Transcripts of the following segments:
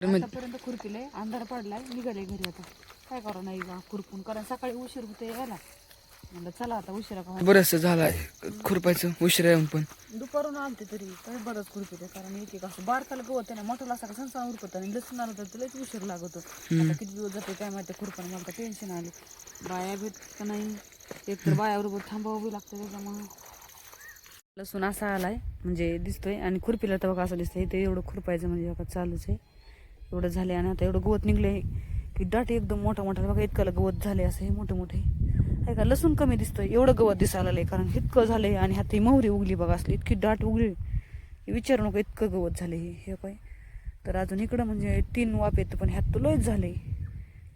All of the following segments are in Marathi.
म्हणजे- आतापर्यंत खुरपिले अंधार पडलाय निघाले घरी आता. काय करा नाही बा खुरपून कारण सकाळी उशीर होते यायला म्हणलं चला आता उशिरा का बरंच झालाय खुरपायचं उशिरा येऊन पण. दुपारून आलते तरी तरी बरंच खुरपिते कारण एक एक असं बारकाला गवत आहे ना मोठा असा संसार उरकत आणि लसूण आलं तर तुलाच उशीर लागत. आता किती दिवस जाते काय माहिती खुरपण मला टेन्शन आले. बाया भेट का नाही. एक तर बायाबरोबर थांबावं बी लागतं त्याच्यामुळं. लसूण असा आलाय म्हणजे दिसतोय. आणि खुरपीला तर बघा असं दिसतंय ते एवढं खुरपायचं म्हणजे बघा चालूच आहे. एवढं झाले आणि आता एवढं गवत निघले की दाट एकदम मोठा मोठा. बघा इतकं गवत झाले असं हे मोठे मोठे आहे का लसूण कमी दिसतोय एवढं गवत दिसायला लागलंय कारण इतकं झालंय आणि हात मोहरी उगली बघा असली इतकी दाट उगली. विचारू नको इतकं गवत झाले हे हे काय तर अजून इकडं म्हणजे तीन वाप येतं पण ह्यात तर लयच झाले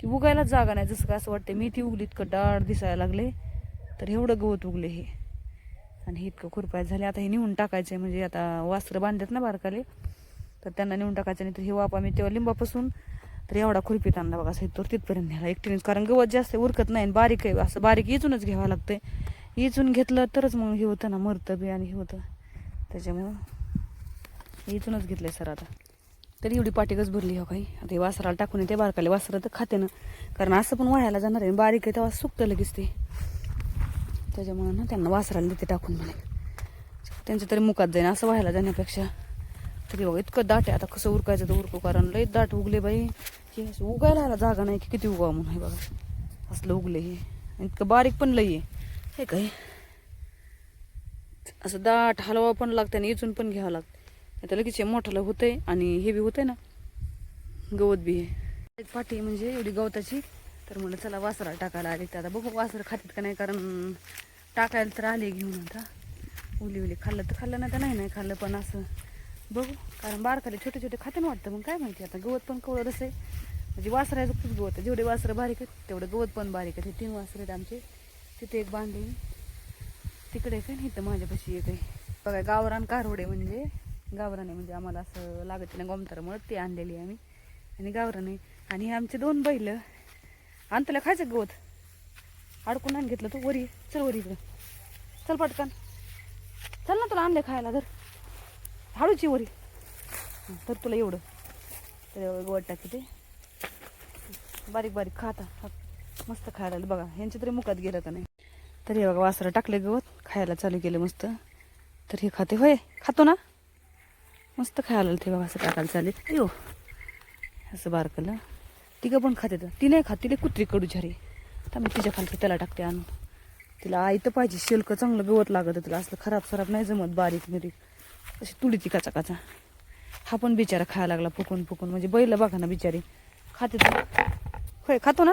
की उगायलाच जागा नाही जसं का असं वाटतं मी ती उगली इतकं डाळ दिसायला लागले तर एवढं गवत उगले हे. आणि हे इतकं खुरपाय झाले आता हे नेऊन टाकायचं म्हणजे आता वास्त्र बांधतात ना बारकाले तर त्यांना नेऊन टाकायचं नाही तर हे वाप आम्ही तेव्हा लिंबापासून तर एवढा खुरपीत आणला बघा असं तर तिथपर्यंत न्यायला एकटीनेच. कारण गवत जास्त उरकत नाही आणि बारीक आहे असं बारीक इचूनच घ्यावं लागतंय. इचून घेतलं तरच मग हे होतं ना मरतं बी आणि हे होतं. त्याच्यामुळं इथूनच आहे सर आता. तरी एवढी पाटीकच भरली हो काही. आता हे वासराला टाकून येते बारकाले वासरं तर खाते ना. कारण असं पण वाळायला जाणार आहे बारीक आहे तेव्हा सुकतं लगेच ते. त्याच्यामुळं ना त्यांना वासराला देते टाकून म्हणे. त्यांचं तरी मुकात जाईन असं व्हायला जाण्यापेक्षा. तरी बघा इतकं दाट आहे. आता कसं उरकायचं तर उरकू कारण लई दाट उगले बाई. हे उगायला ह्याला जागा नाही की किती उगाव म्हणून हे बघा. असलं उगले हे. इतकं बारीक पण लई आहे. हे काय? असं दाट हलवा पण लागतं आणि इचून पण घ्यावं लागतं आता लगेच हे होत होतंय आणि हे बी होतंय ना. गवत बी आहे. पाठी म्हणजे एवढी गवताची. तर म्हणलं चला वासरा टाकायला आले. तर आता बघू वासरं खातात का नाही कारण टाकायला तर आले घेऊन आता. उली उली खाल्लं तर खाल्लं नाही तर नाही नाही खाल्लं पण असं. बघू. कारण बारकाले छोटे छोटे खाते ना वाटतं. मग काय माहिती आता गवत पण कवळं आहे. म्हणजे वासरायचं खूप गवत. आहे जेवढे वासरं बारीक आहेत तेवढं गवत पण बारीक आहे हे तीन वासरं आहेत आमचे. तिथे एक बांधले तिकडे काय नाही तर माझ्यापाशी एक आहे. बघा गावरान कारवडे म्हणजे गावराने म्हणजे आम्हाला असं लागत नाही गोमतारामुळे. ते आणलेली आम्ही. आणि गावराने आणि हे आमचे दोन बैल. आणतला खायचं गवत? अडकून आण घेतलं तू वरी चल वरी इकडं. चल पटकन. चल ना तुला आणले खायला जर हळूची वरी. तर तुला एवढं. तर गवत टाकी ते. बारीक बारीक खाता मस्त खायला बघा. ह्यांच्या तरी मुखात गेलं का नाही. तर हे बघा वासरं टाकले गवत. खायला चालू केलं मस्त. तर हे खाते होय. खातो ना? मस्त खायला ते बघा असं टाकायला चालेल. अयो. असं बारकलं. तिघं पण खाते तर. ती नाही खात. तिला कुत्री कडू झारी तर मी तिच्या खालती त्याला टाकते आणून. तिला आई तर पाहिजे. शिल्क चांगलं गवत लागत तिला असलं खराब सराब नाही जमत बारीक मिरीक अशी तुडी ती काचा काचा. हा पण बिचारा खायला लागला फुकून फुकून. म्हणजे बैल बघा ना बिचारी. खाते तर होय खातो ना.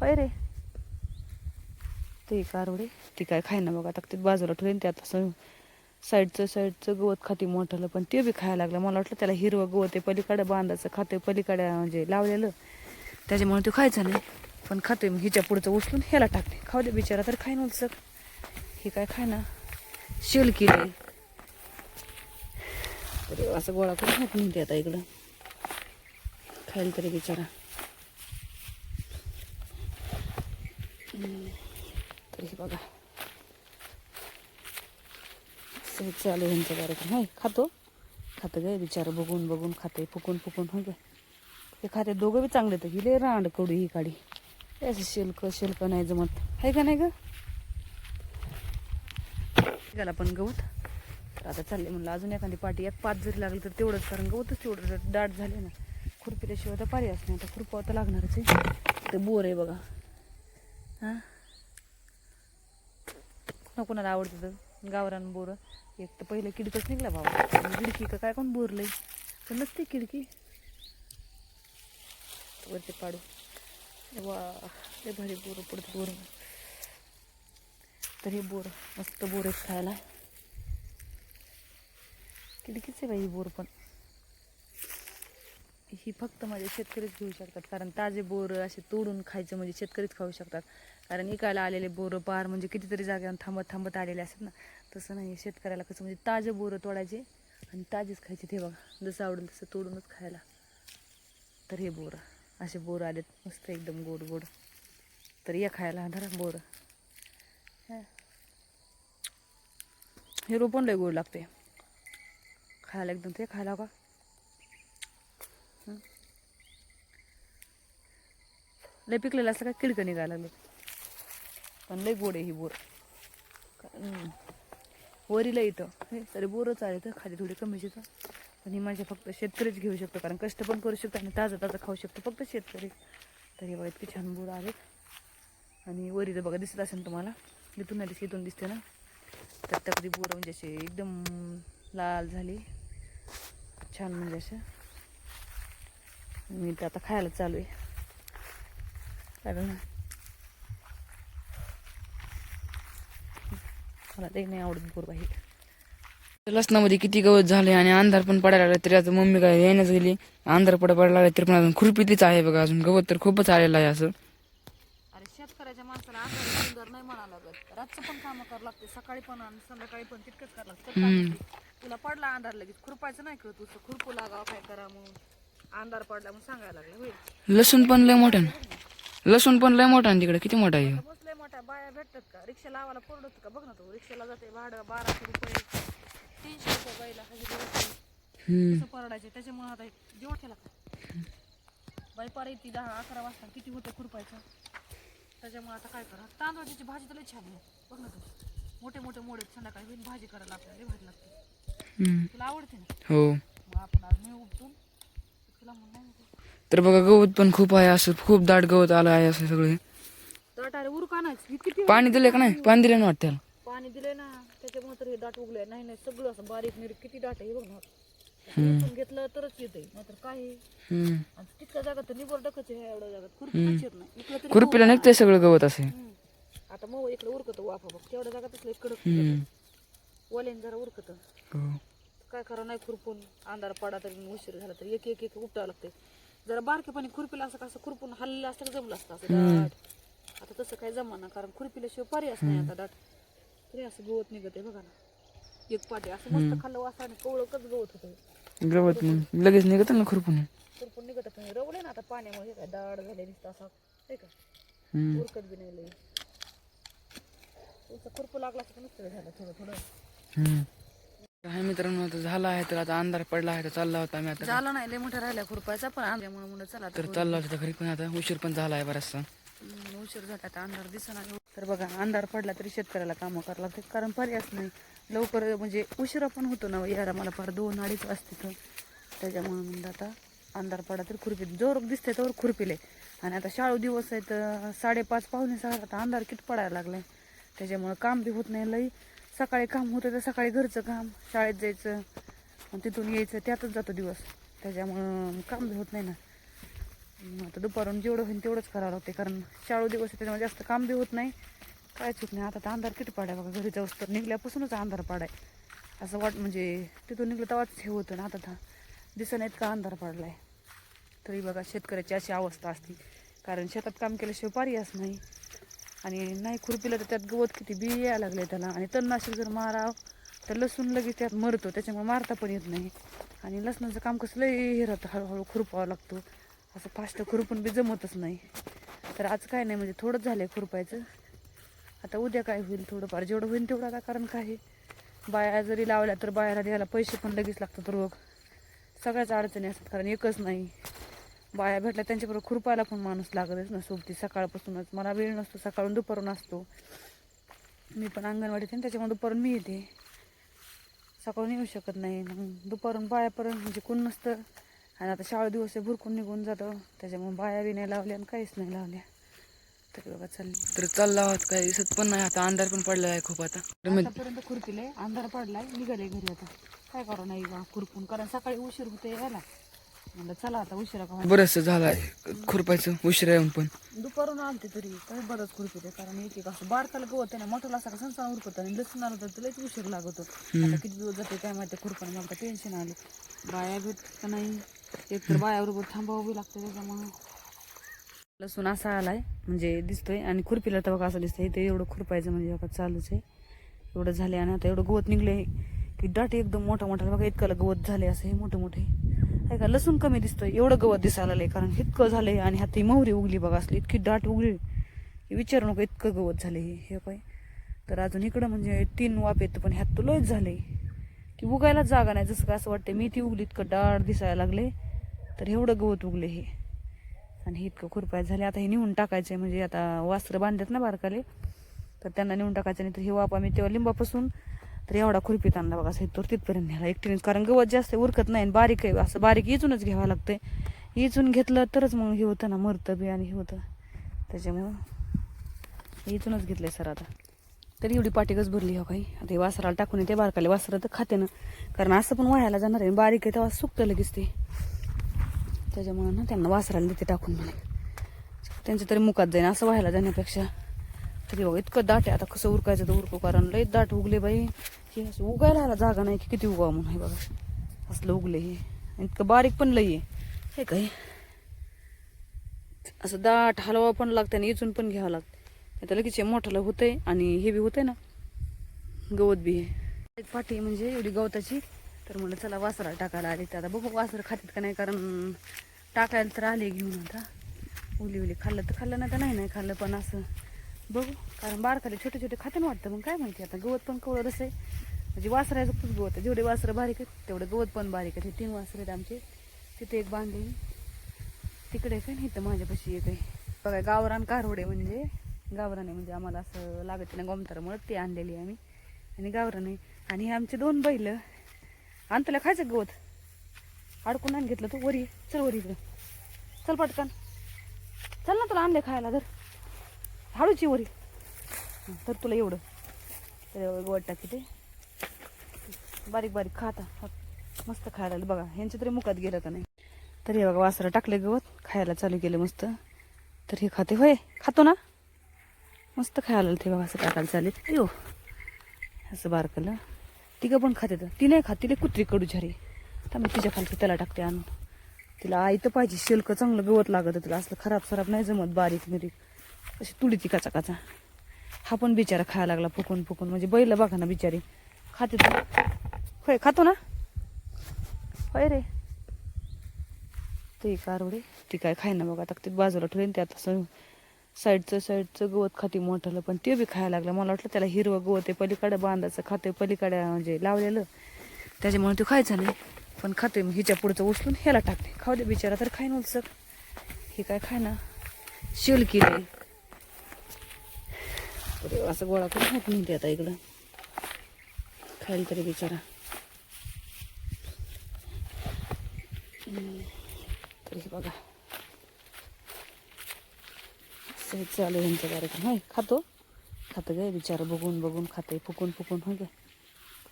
होय रे. ते कारवडे ती काय खाय ना बघा. आता ते बाजूला ठेवून त्यात असं साईडचं साईडचं गवत खाते मोठं पण ते बी खायला लागलं. मला वाटलं त्याला हिरवं गवत आहे. पलीकडे बांधायचं खाते. पलीकडे म्हणजे लावलेलं. त्याच्यामुळे ते खायचं नाही. पण खाते मग हिच्या पुढचं उचलून ह्याला टाकते. खाऊ दे बिचारा तर खाय नव्हतं हे काय खाय ना शेल केली. तरी असं गोळा करून खात नाही आता इकडं. खायला तरी बिचारा. तरी हे बघा. चालू आहे ह्यांचा कार्यक्रम. होय खातो. खातं काय बिचारा बघून बघून खाते फुकून फुकून हो काय ते खाते दोघं बी चांगले तर हिले रांड कडू. ही काढी असं शिल्क शिल्क नाही जमत. आहे का नाही ग? त्याला पण गवत तर आता चालले म्हणलं अजून एखादी पाठी एक पाच जरी लागली तर तेवढंच कारण गवतच तेवढं दाट झाले ना खुरपील्याशिवाय तर पारी असणार आता खुरपा तर लागणारच आहे. ते बोर आहे बघा. हां? कोणाला आवडतं तर गावरान बोर. एक तर पहिलं किडकच निघला भाऊ खिडकी का काय कोण बोरलंय? पण नसते खिडकी. वरती पाडू. वा ते भारी बोर पडतं बोर तर हे बोर मस्त बोर खायला. किडकीच आहे बाई ही बोर पण. ही फक्त माझे शेतकरीच घेऊ शकतात कारण ताजे बोर असे तोडून खायचं म्हणजे शेतकरीच खाऊ शकतात. कारण इकायला आलेले बोरं पार म्हणजे कितीतरी जागेवर थांबत थांबत आलेले असतात ना. तसं नाही शेतकऱ्याला कसं म्हणजे ताजे बोरं तोडायचे आणि ताजेच खायचे ते बघा. जसं आवडेल तसं तोडूनच खायला. तर हे बोरं असे बोरं आलेत. मस्त एकदम गोड गोड. तर या खायला धरा बोरं. हे. रोपण लय गोड लागते खायला एकदम ते खायला का लय पिकलेलं असं का किडकं निघायला लागलं. पण लय गोड आहे ही बोर. वरीला इथं तरी बोरच आहे तर खाली थोडी कमीच येतं पण ही माझ्या फक्त शेतकरीच घेऊ शकतो. कारण कष्ट पण करू शकतो आणि ताजं ताजं खाऊ शकतो फक्त शेतकरी. तरी बघा इतकी छान बोर आले आणि वरीचं बघा दिसत असेल तुम्हाला. इथून नाही दिसते इथून दिसते ना. तर तकरी बोरं म्हणजे असे एकदम लाल झाली. छान म्हणजे अशा मी तर आता खायला चालू आहे. कारण मला ते नाही आवडत बोर बाहेर. लसणामध्ये किती गवत झाले आणि अंधार पण पडायला लागला तरी आता मम्मी काय येण्याच गेली. अंधार पडा पडायला लागला तरी पण अजून खुरपीतीच आहे बघा अजून. गवत तर खूपच आलेलं आहे असं. अरे शेतकऱ्याच्या माणसाला सुंदर नाही म्हणा लागत. रातचं पण कामं करावं लागते. सकाळी पण आणि संध्याकाळी पण तितकंच करावं लागतं? तुला पडला अंधार लगेच. खुरपायचं नाही कळत तुझं खुरपू लागावं काय करा म्हणून. अंधार पडला म्हणून सांगायला लागलं होईल लसूण पण लय मोठा लसूण पण लय मोठा तिकडे. किती मोठा आहे? ह्यो. बसले मोठ्या बाया भेटतात का? रिक्षा लावायला परवडत का? बघ ना तू. रिक्षाला जाते भाडं बाराशे रुपये. तीनशे रुपये बाईला हजेरी परवडायचे त्याच्यामुळे आता जेवण केला का? बाई पार येते दहा अकरा वाजता किती होतं खुरपायचं? त्याच्यामुळे आता काय करा? तांदूळाची भाजी तर लई छान आहे. बघ ना तू. मोठे मोठे मोडे संध्याकाळी होईल. भाजी करायला आपल्याला भाजी लागते. तुला आवडते ना? हो. तर बघा गवत पण खूप आहे असं खूप दाट गवत आलं आहे असं सगळे. पाणी दिले का नाही? पाणी दिलं ना वाटतं. पाणी दिले ना त्याच्यामुळे तर हे दाट उगले नाही नाही सगळं असं बारीक निरीक किती दाट आहे बघ ना घेतलं तरच येते नाहीतर काय आहे? हम्म. आणि तितक्या जागात तर निबर डकच आहे एवढ्या जागात खुरपीच येत नाही. खुरपीला निघतंय सगळं गवत असे. आता मग इकडे उरकत वाफा बघ तेवढ्या जागात असलं कडक. वलेन जरा उरकत. हो. काय करा नाही खुरपून अंधार पडा तरी उशीर झाला तर. एक एक एक उपटावं लागते जरा बारकेपणी खुरपीला असं कसं खुरपून हल्लेलं असतं का जमलं असतं असं दाट आता तसं काही जमा कारण खुरपील्याशिवाय पर्यायच नाही आता दाट तरी असं गवत निघत आहे बघा ना. एक पाटे असं मस्त खाल्लं वासा आणि कवळकच गवत होतं. गवत लगेच निघत ना खुरपून. खुरपून निघत नाही रवले ना आता पाण्यामुळे काय दाड झाले नुसतं असं. हे का. उरकत बी नाही लई. खुरपू लागला असं नुसतं झालं थोडं थोडं. काय मित्रांनो आता झाला आहे तर आता अंधार पडला आहे तर चालला होता आम्ही आता झालं नाही लय मोठा राहिला खुरपायचा पण आणल्यामुळे म्हणलं चला तर चालला होता घरी पण आता उशीर पण झाला आहे बराचसा. हम्म, उशीर झाला आता अंधार दिसना तर बघा अंधार पडला तरी शेतकऱ्याला कामं करावं लागते कारण पर्यायच नाही. लवकर म्हणजे उशिरा पण होतो ना यायला मला फार दोन अडीच वाजते तर. त्याच्यामुळे म्हणलं आता अंधार पडला तर खुरपीत. जोर दिसते तर खुरपीले. आणि आता शाळू दिवस आहे तर साडेपाच पावणे सहा आता अंधार किती पडायला लागलाय. त्याच्यामुळं काम बी होत नाही लई. सकाळी काम होतं तर सकाळी घरचं काम शाळेत जायचं आणि तिथून यायचं त्यातच जातो दिवस. त्याच्यामुळं काम बी होत नाही ना. मग आता दुपारून जेवढं होईल तेवढंच करावं लागते कारण शाळू दिवस त्याच्यामुळे जास्त काम बी होत नाही. कायच होत नाही. आता तर अंधार किती पाडाय बघा घरी जाऊस तर निघल्यापासूनच अंधार पाडाय. असं वाट म्हणजे तिथून निघलं तेव्हाच हे होतं ना आता दिसत नाहीत का अंधार पडलाय. तरी बघा शेतकऱ्याची अशी अवस्था असते. कारण शेतात काम केल्याशिवाय पर्यायच नाही. आणि नाही खुरपीला तर त्यात गवत किती बी यायला लागले त्याला. आणि तणनाशक जर माराव तर लसूण लगेच त्यात मरतो त्याच्यामुळे मारता पण येत नाही. आणि लसणाचं काम कसं लई हे राहतं हळूहळू खुरपावं लागतो. असं फास्ट खुरपून बी जमतच नाही. तर आज काय नाही म्हणजे थोडंच झालं आहे खुरपायचं. आता उद्या काय होईल थोडंफार जेवढं होईल तेवढं आता कारण काय बाया जरी लावल्या तर बायाला द्यायला पैसे पण लगेच लागतात रोग. सगळ्याच अडचणी असतात कारण एकच नाही. बाया भेटल्या त्यांच्याबरोबर खुरपायला पण माणूस लागतच ना सोबती सकाळपासूनच. मला वेळ नसतो सकाळून दुपारून असतो. मी पण अंगणवाडीत आहे ना, त्याच्यामुळे दुपारून मी येते. सकाळून येऊ शकत नाही. मग दुपारून बायापर्यंत म्हणजे कोण नसतं. आणि आता शाळा दिवस आहे भुरकून निघून जातं. त्याच्यामुळे बाया बी नाही लावल्या आणि काहीच नाही लावल्या. तरी बघा चालली. तर चालला आहोत काय दिसत पण नाही. आता अंधार पण पडला आहे खूप आता. आतापर्यंत खुरपिले अंधार पडलाय निघाले घरी आता. काय करू नाही बा खुरपून. कारण सकाळी उशीर होते यायला. म्हणलं चला आता उशिरा का होईना. बरंचसं झालं आहे खुरपायचं उशिरा येऊन पण. दुपारून आलते तरी काही बरंच खुरपिले कारण एक एक असं बारकाला गवत आहे ना मोठा असा संसार उरकत आणि लसूण आलं तर लयच उशीर लागत. होतो आता किती दिवस जाते काय माहिती खुरपण मला टेन्शन आले. बाया भेट का नाही. एक तर बायाबरोबर थांबावं बी लागतं त्याच्यामुळे. लसूण असा आलाय म्हणजे दिसतोय आणि खुरपीला तर बघा असं दिसतंय ते एवढं खुरपायचं म्हणजे बघा चालूच आहे. एवढं झाले आणि आता एवढं गवत निघले की दाट एकदम मोठा मोठा बघा इतकं गवत झाले असं हे मोठे मोठे का लसूण कमी दिसतोय. एवढं गवत दिसायला लागलंय कारण इतकं झालंय आणि हाती मोहरी उगली बघा असली इतकी दाट उगली. की विचारू नका इतकं गवत झाले हे हे तर अजून इकडं म्हणजे तीन वाप येतं पण ह्यात तर लयच झाले की उगायलाच जागा नाही जसं का असं वाटतं मी ती उगली इतकं डाळ दिसायला लागले तर एवढं गवत उगले हे. आणि हे इतकं खुरपाय झाले आता हे नेऊन टाकायचं आहे म्हणजे आता वास्त्र बांधतात ना बारकाले. तर त्यांना नेऊन टाकायचं नाही तर हे वाप मी तेव्हा लिंबापासून तर एवढा खुरपीत आणला बघा असं तर तिथपर्यंत न्यायला एकटीनेच. कारण गवत जास्त उरकत नाही आणि बारीक आहे असं बारीक इचूनच घ्यावं लागतंय. इचून घेतलं तरच मग हे होतं ना मरतं बी आणि हे होतं. त्याच्यामुळं इथूनच घेतलंय सर आता. तरी एवढी पाटीकच भरली हो काही आता हे वासराला टाकून येते बारकाले वासरं तर खाते ना. कारण असं पण वायाला जाणार आहे बारीक आहे तेव्हा सुकतं लगेच ते. त्याच्यामुळं ना त्यांना वासराला देते टाकून म्हणे. त्यांच्या तरी मुखात जाईन असं व्हायला जाण्यापेक्षा. तरी बघा इतकं दाट आहे आता कसं उरकायचं तर उरकू कारण लई दाट उगले बाई. हे असं उगायला जागा नाही की किती उगावं म्हणून हे बघा. असलं उगले हे. आणि इतकं बारीक पण लई आहे. हे काय? असं दाट हलवा पण लागतं आणि इचून पण घ्यावं लागतं आता लगेच हे होत होतंय आणि हे बी होतंय ना. गवत बी आहे. पाठी म्हणजे एवढी गवताची. तर म्हणलं चला वासरा टाकायला आली. तर आता बघू वासर खातात का नाही कारण टाकायला तर आले घेऊन आता. उली उली खाल्लं तर खाल्लं नाही तर नाही नाही खाल्लं पण असं. बघू. कारण बारकाले छोटे छोटे खाते ना वाटतं. मग काय माहिती आता गवत पण कवळं आहे. म्हणजे वासरायचं खूप गवत. आहे जेवढे वासरं बारीक आहेत तेवढे गवत पण बारीक आहेत. हे तीन वासरं आहेत आमचे. तिथे एक बांधले. तिकडे काय नाही? तर माझ्यापाशी एक आहे. बघा गावरान कारवडे म्हणजे. गावराने म्हणजे आम्हाला असं लागत ना गोमतारामुळे. ते आणलेली आहे आम्ही. आणि गावराने आणि हे आमचे दोन बैल. आणि खायचं गवत. अडकून आण घेतलं तू. वरी. चल वरी इकडं. चल पटकन. चल ना तुला आणले खायला. जर हाडूची वरी. तर तुला एवढं. तर गवत टाकी ते. बारीक बारीक खाता मस्त खायला बघा. ह्यांच्या तरी मुखात गेलं का नाही. तर हे बघा वासरा टाकले गवत. खायला चालू केलं मस्त. तर हे खाते. होय खातो ना? मस्त खायला ते बघा असं टाकायला चालेल. यो असं बारकलं. तिघं पण खाते तर ती नाही खात तिला कुत्री कडू झारी तर मी तिच्या खालती त्याला टाकते आणून. तिला आई तर पाहिजे. शिल्क चांगलं गवत लागत तिला. असलं खराब सराब नाही जमत बारीक मिरीक अशी तुडी ती काचा काचा. हा पण बिचारा खायला लागला फुकून फुकून. म्हणजे बैल बघा ना बिचारी. खाते तर होय खातो ना. होय रे. ते कारवडे ती काय खाय ना बघा आता. ते बाजूला ठेवेन ते आता साईडचं साईडचं गवत खाते मोठं पण ते बी खायला लागलं. मला वाटलं त्याला हिरवं गवत आहे. पलीकडे बांधायचं खाते पलीकडे म्हणजे लावलेलं. त्याच्यामुळे ते खायचं नाही. पण खाते मग हिच्या पुढचं उचलून ह्याला टाकते. खाऊ दे बिचारा तर खाय नव्हतं हे काय खाय ना शेल केली असं गोळा करून होत नाही ते आता इकडं. खायला तरी बिचारा. हम्म. बघा. चालू यांचा कार्यक्रम. होय खातो. खातं गे बिचारा बघून बघून खाते फुकून फुकून हो गे.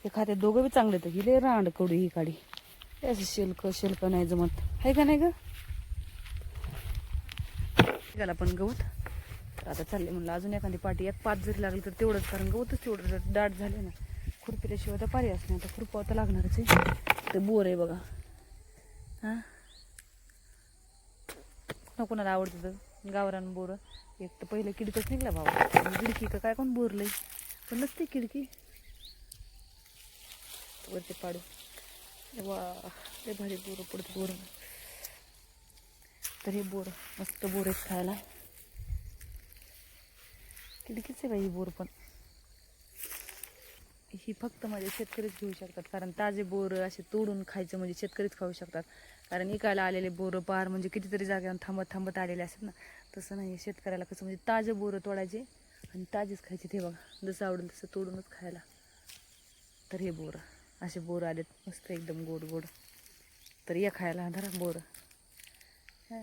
ते खाते दोघं बी चांगले तर. हिले रांड कडू. ही काढी असं शिल्क शिल्क नाही जमत. आहे का नाही ग? पण गवत. आता चालले म्हणलं अजून एखादी पाठी एक पाच जरी लागली तर तेवढंच कारण गवतच तेवढं दाट झाले ना खुरपिल्याशिवाय तर पारी नाही. आता खुरपा तर लागणारच आहे. ते बोर आहे बघा. हां? कोणाला आवडतं तर गावरान बोर. एक तर पहिलं किडकच निघला बाबा खिडकी का काय कोण बोरलंय? पण नसते खिडकी. वरती पाडू. वा ते भारी बोर पडतं बोर. तर हे बोर मस्त बोर आहेत खायला. खिडकीच आहे बाई बोर पण. ही फक्त माझे शेतकरीच घेऊ शकतात. कारण ताजे बोर असे तोडून खायचं म्हणजे शेतकरीच खाऊ शकतात. कारण इकायला आलेले बोरं पार म्हणजे कितीतरी जागेवर थांबत थांबत आलेले असतात ना. तसं नाही शेतकऱ्याला कसं म्हणजे ताजे बोरं तोडायचे आणि ताजेच खायचे ते बघा. जसं आवडेल तसं तोडूनच खायला. तर हे बोरं असे बोरं आलेत. मस्त एकदम गोड गोड. तर या खायला धरा बोरं. हे.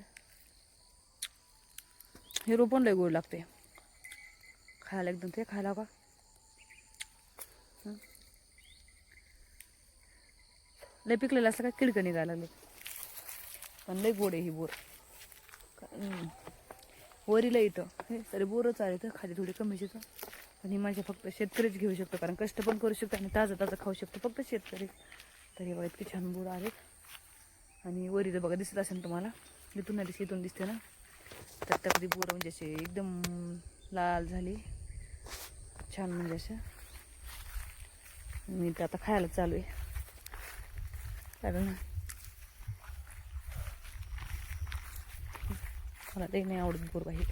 रोपण लय गोड लागते खायला एकदम ते खायला का लय पिकलेलं असं काय किडकं निघायला लागले. पण लय गोड आहे ही बोर. वरीला येतं हे तरी बोरच आले तर खाली थोडी कमी येतं पण ही माझ्या फक्त शेतकरीच घेऊ शकतो कारण कष्ट पण करू शकतो आणि ताजं ताजं खाऊ शकतो फक्त शेतकरी. तर हे बघा इतके छान बोर आलेत आणि वरीचं बघा दिसत असेल तुम्हाला. इथून नाही शेतून इथून दिसते ना. तर तगदी बोरं म्हणजे असे एकदम लाल झाली. छान म्हणजे असं. मी तर आता खायला चालू आहे. कारण मला ते नाही आवडत बोर बाई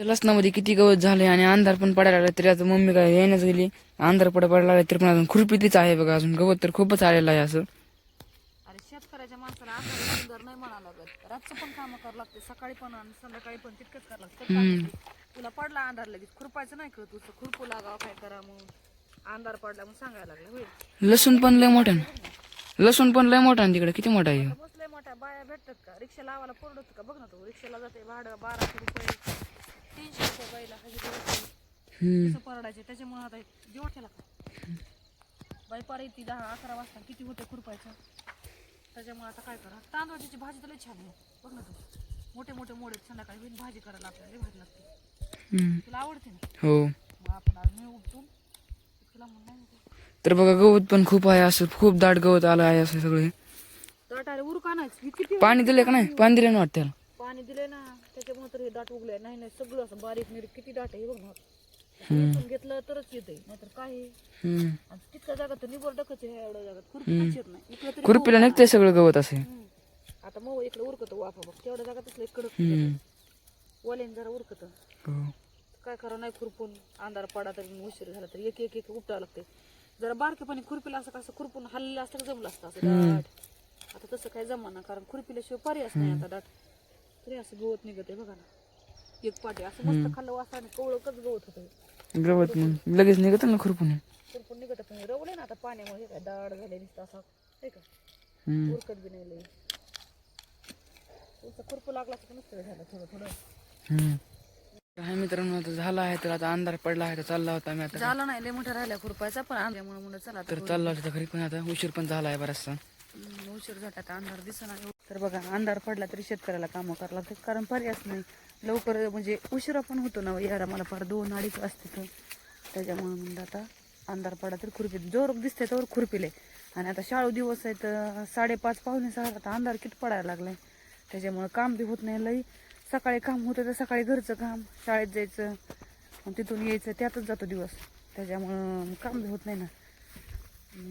लसणामध्ये किती गवत झाले आणि अंधार पण पडायला लागला तरी आता मम्मी काय येण्याच गेली. अंधार पडा पडायला लागला तरी पण अजून खुरपीतीच आहे बघा अजून गवत तर खूपच आलेलं आहे असं. अरे शेतकऱ्याच्या माणसाला नाही म्हणा लागत. रातचं पण कामं करावं लागते सकाळी पण आणि संध्याकाळी पण तितकंच करावं लागतं. तुला पडला अंधार लगेच. खुरपायचं नाही कळत तुझं. खुरपू लागावं काय करा मग. अंधार पडला मग सांगायला लागलं होईल लसूण पण लय मोठा लसूण पण लय मोठा तिकडे. किती मोठा आहे ह्यो? बसले मोठ्या बाया भेटतात का? रिक्षा लावायला परवडत का? बघ ना तू. रिक्षाला जाते भाडं बाराशे रुपये. तीनशे रुपये बाईला हजेरी रुपये हम्म. कसं परवडायचे. त्याच्यामुळे आता जीव केला का? बाई पार येते दहा अकरा वाजता किती होते खुरपायचं? त्याच्यामुळे आता काय करा? तांदूळाची भाजी तर लई छान आहे. बघ ना तू. मोठे मोठे मोडे संध्याकाळी होईल. भाजी करायला आपल्याला लई भाजी लागते. तुला आवडते ना? हो. तर बघा गवत पण खूप आहे असं खूप दाट गवत आलं आहे असं सगळे. पाणी दिले का नाही? पाणी दिलं ना वाटतं त्याला. पाणी दिले ना त्याच्यामुळे तर हे दाट उगले नाही नाही सगळं असं बारीक किती दाट आहे बघ ना. घेतलं तरच येते नाहीतर काय जागात तर निबर डकच आहे एवढ्या जागात. खुरपीला निघते सगळं गवत असे. आता मग इकडे उरकत वाफा बघ. तेवढ्या जागातच कडक वलेन जरा उरकत. हो. काय करा नाही खुरपून अंधार पडा तरी उशीर झाला तरी. एक एक एक उपटावं लागते जरा बारकेपणी खुरपीला असं कसं खुरपून हल्लेलं असतं जमलं असतं असं दाट आता तसं काय जमा कारण खुरपील्याशिवाय पर्यायच नाही आता दाट तरी असं गवत निघत आहे बघा ना. एक पाटी असं मस्त खाल्लं वासाने कवळकच गवत होतं. गवत लगेच निघत ना खुरपून. खुरपून निघत पण रवले ना आता पाण्यामुळे. काय दाड झाले नुसतं असं. नाही का. उरकत बी नाही लई. खुरपू लागला असं नसतं झालं थोडं थोडं. काय मित्रांनो आता झाला आहे तर आता अंधार पडला आहे तर चालला होता मी आता झालं नाही लय मोठा राहिला खुरपायचा पण आमच्यामुळे म्हणलं चला तर चालला होता घरी पण आता उशीर पण झाला आहे बराचसा. उशीर झाला आता अंधार दिसना तर बघा अंधार पडला तरी शेतकऱ्याला कामं करावं लागतात कारण पर्यायच नाही. लवकर म्हणजे उशिरा पण होतो ना यायला मला फार दोन अडीच असते तर. त्याच्यामुळे म्हणलं आता अंधार पडला तरी खुरपी जोर दिसते तर खुरपिले आणि आता शाळू दिवस आहेत तर साडेपाच पावणे सहा आता अंधार किती पडायला लागलाय. त्याच्यामुळे काम बी होत नाही लई. सकाळी काम होतं तर सकाळी घरचं काम शाळेत जायचं मग तिथून यायचं त्यातच जातो दिवस. त्याच्यामुळं काम बी होत नाही ना.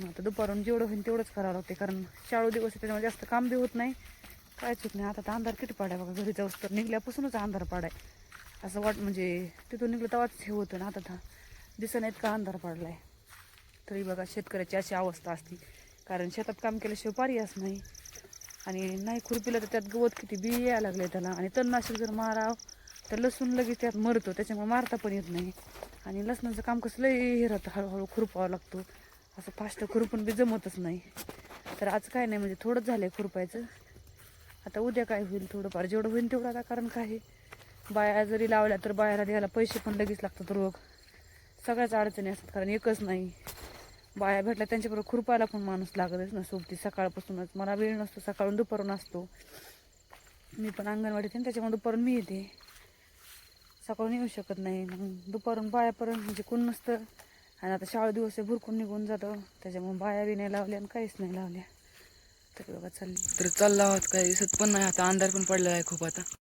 आता दुपारून जेवढं होईल तेवढंच करावं लागते कारण शाळू दिवस आहे त्याच्यामुळे जास्त काम बी होत नाही. कायच होत नाही. आता तर अंधार किती पाडाय बघा घरी जाऊस तर निघल्यापासूनच अंधार पाडाय. असं वाट म्हणजे तिथून निघलं तेव्हाच हे होतं ना आता था दिसत नाहीत का अंधार पाडलाय. तरी बघा शेतकऱ्याची अशी अवस्था असते. कारण शेतात काम केल्याशिवाय पर्यायच नाही. आणि नाही खुरपीला तर त्यात गवत किती बी यायला लागले त्याला. आणि तणनाशक जर माराव तर लसूण लगेच त्यात मरतो. त्याच्यामुळे मारता पण येत नाही. आणि लसणाचं काम कसं लय हे राहतं हळूहळू खुरपावं लागतो. असं फास्ट खुरपून बी जमतच नाही. तर आज काय नाही म्हणजे थोडंच झालं आहे खुरपायचं. आता उद्या काय होईल थोडंफार? जेवढं होईल तेवढं आता कारण काय आहे, बाया जरी लावल्या तर बायाला द्यायला पैसे पण लगेच लागतात रोग. सगळ्याच अडचणी असतात कारण एकच नाही. बाया भेटल्या त्यांच्याबरोबर खुरपायला पण माणूस लागतच ना सोबती. सकाळपासूनच मला वेळ नसतो सकाळून दुपारून असतो. मी पण अंगणवाडीत आहे त्याच्यामुळे दुपारून मी येते. सकाळून येऊ शकत नाही. मग दुपारून बायापर्यंत म्हणजे कोण नसतं. आणि आता शाळा दिवस आहे भरकून निघून जातं. त्याच्यामुळे बाया बी नाही लावल्या आणि काहीच नाही लावल्या. तर बघा चालली. तर चालला आहोत काही दिसत पण नाही. आता अंधार पण पडलेला आहे खूप आता.